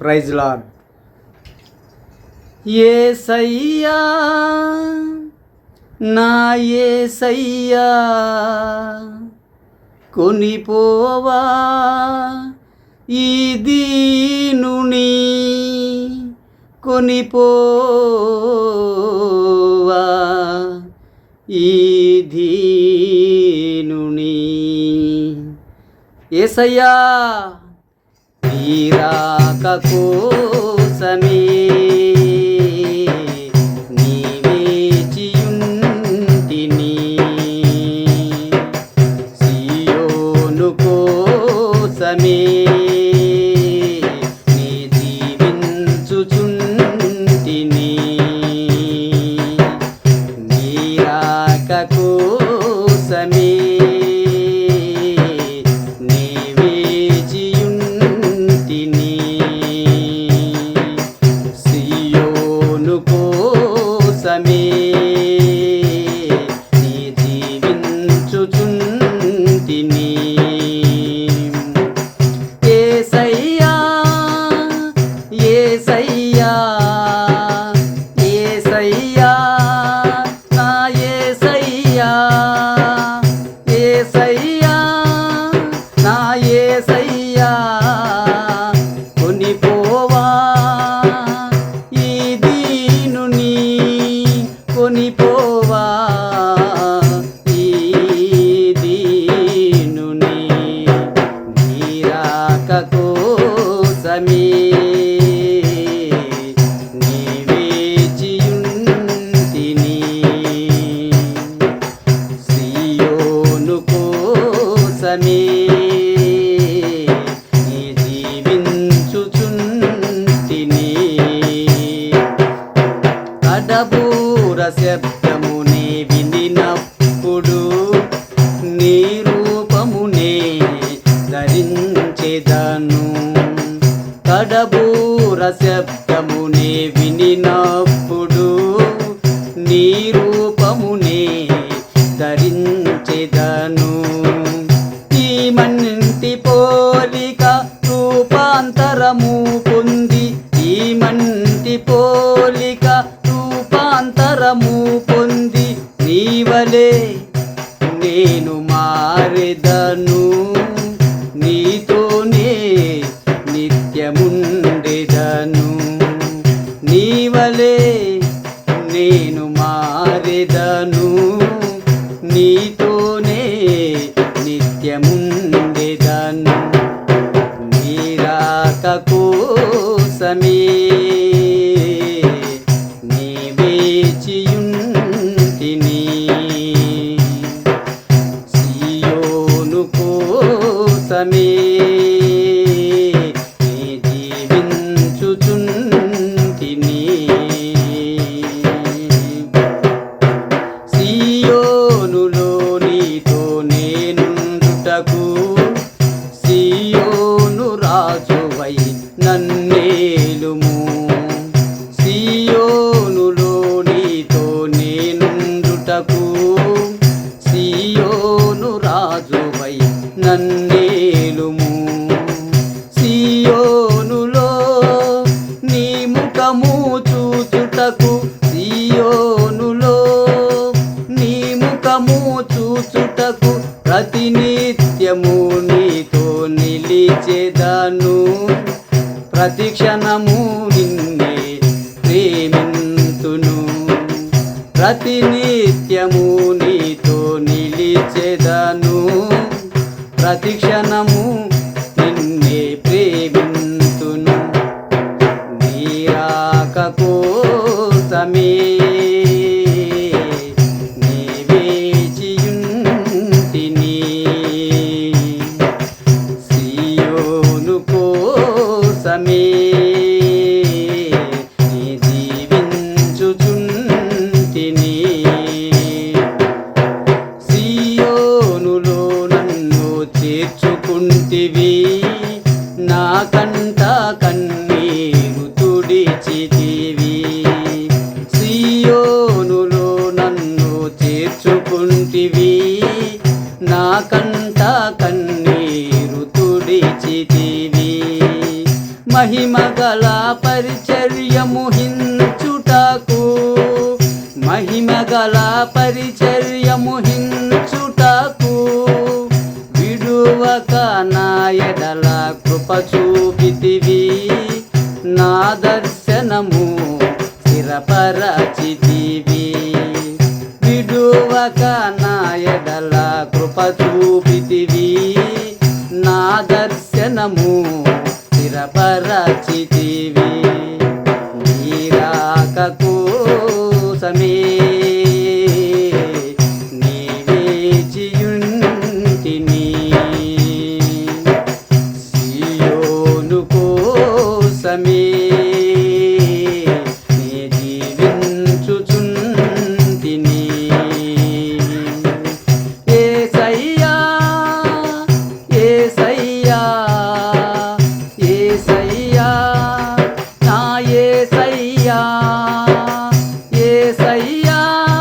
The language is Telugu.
Praise lord. ఏసయ్యా నా ఏసయ్యా కొనిపోవా ఈ దీనుని కొనిపోవా ఈ దీనుని. ఏసయ్యా ఈ నీరాక కోసమే రూపమునే ధరించెదను. ఈ మన్నింటి పోలిక రూపాంతరము పొంది ఈ మన్నింటి పోలిక రూపాంతరము పొంది నీవలే నేను మారెదను. నీతోనే నిత్యముండెదను. నీవలే మారెదను నీతోనే నిత్యముండెదను. నీరాక కోసమే నీ వేచియుంటిని సియోను కోసమే నిత్యము నీతో నిలిచేదాను. ప్రతి క్షణము నిన్నే ప్రేమింతును. ప్రతినిత్యము నీతో నిలిచేదాను. ప్రతి క్షణము నిన్నే ప్రేమింతును. నీరాక కోసమే చేర్చుకుంటివి నా కంట కన్నీరు తుడిచితివి. సియోనులో నన్ను చేర్చుకుంటివి. నా కంట కన్నీరు తుడిచితివి. మహిమ గల పరిచర్యము హించుటకు మహిమ గల పరిచర్యము నా ఎడల కృప చూపితివి. నా దర్శనము స్థిరపరచితివి. విడువక నా ఎడల కృప చూపితివి. నా దర్శనము స్థిరపరచితివి. నీరాక సమీ ఏసయ్యా నా ఏసయ్యా